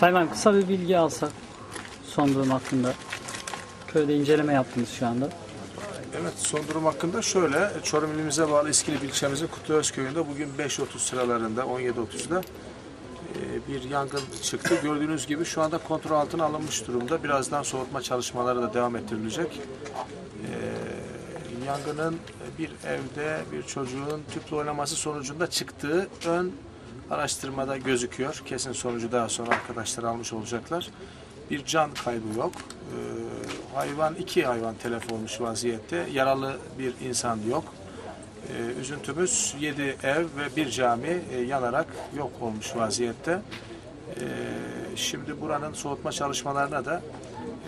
Sayın kısa bir bilgi alsak son durum hakkında. Köyde inceleme yaptınız şu anda. Evet son durum hakkında şöyle Çorum ilimize bağlı İskilip ilçemizin Kutluöz köyünde bugün 5.30 sıralarında 17.30'da e, bir yangın çıktı. Gördüğünüz gibi şu anda kontrol altına alınmış durumda. Birazdan soğutma çalışmaları da devam ettirilecek. E, Yangının bir evde bir çocuğun tüple oynaması sonucunda çıktığı ön araştırmada gözüküyor. Kesin sonucu daha sonra arkadaşlar almış olacaklar. Bir can kaybı yok. Ee, hayvan iki hayvan telef olmuş vaziyette. Yaralı bir insan yok. Ee, üzüntümüz 7 ev ve bir cami e, yanarak yok olmuş vaziyette. Ee, şimdi buranın soğutma çalışmalarına da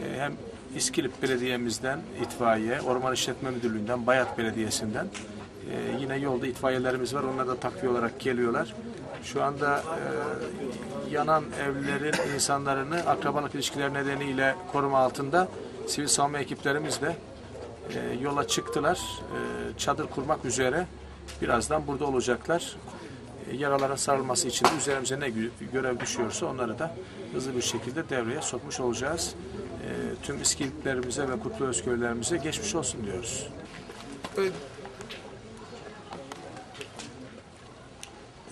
e, hem İskilip Belediye'mizden itfaiye, Orman İşletme Müdürlüğü'nden, Bayat Belediyesi'nden e, yine yolda itfaiyelerimiz var. Onlar da takviye olarak geliyorlar. Şu anda yanan evlerin insanlarını akrabalık ilişkileri nedeniyle koruma altında sivil savunma ekiplerimiz de e, yola çıktılar. E, çadır kurmak üzere birazdan burada olacaklar. E, yaraların sarılması için de üzerimize ne gö- görev düşüyorsa onları da hızlı bir şekilde devreye sokmuş olacağız. E, tüm İskiliplerimize ve Kutlu Özköylerimize geçmiş olsun diyoruz.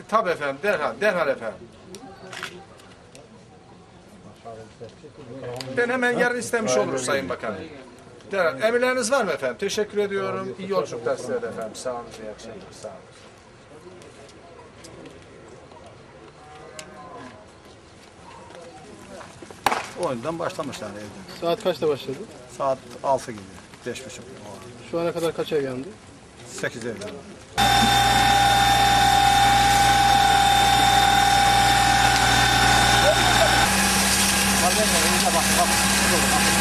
Tabii efendim, derhal, derhal efendim. Ben hemen yarın istemiş olurum Sayın Bakanım. Derhal. Emirleriniz var mı efendim? Teşekkür ediyorum. İyi yolculuklar size de efendim. Sağ olun. İyi akşamlar. Sağ olun. O yüzden başlamışlar evde. Saat kaçta başladı? Saat 6 gibi. 5 buçuk. Şu ana kadar kaç ev yandı? 8 evde. Bak, bak, bak.